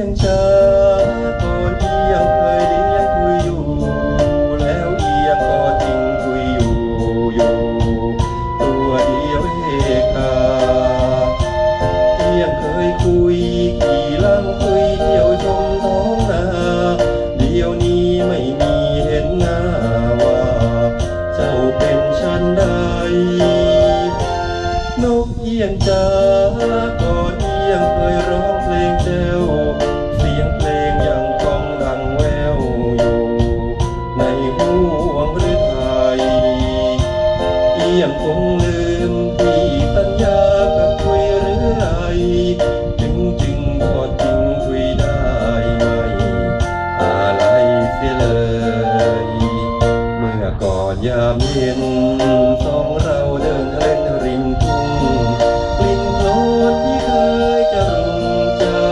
ียงเจอก่อนเอียงเคยเลี้ยงคุยอยู่ แล้วเอียงก็จริงคุยอยู่อยู่ตัวเดียวเอกาเอียงเคยคุยกี่ลังคุยเที่ยวชมท้องนาเดียวนี้ไม่มีเห็นหน้าว่า เจ้าเป็นฉันได้นกเอียงจ้า ยามเย็นสองเราเดินเล่นริมทุ่งกลิ่นโกรที่เคยจะรุมเจ้า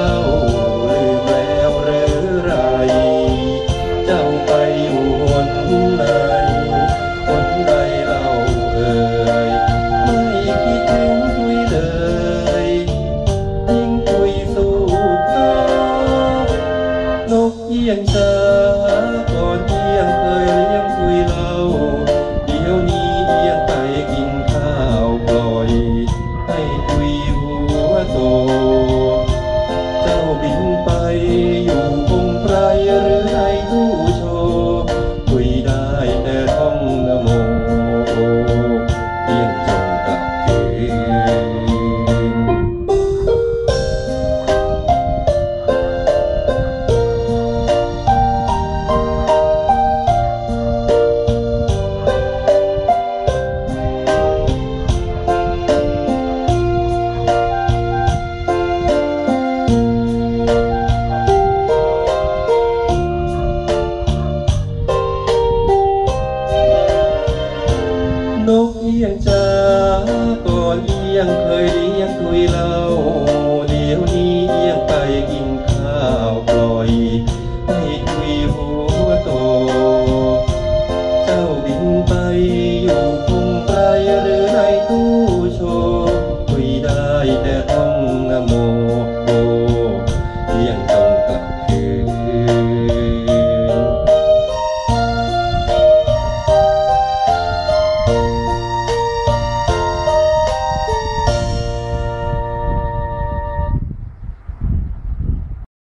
ลืมแล้วหรือไร เจ้าไปอยู่หนไหนหนใดเราเอ่ยไม่คิดถึงคุยเลยยิ่งคุยสู้เขานกเยี่ยง ยงจ้าก่อนเลี้ยงเคยเลี้ยงคุยเรา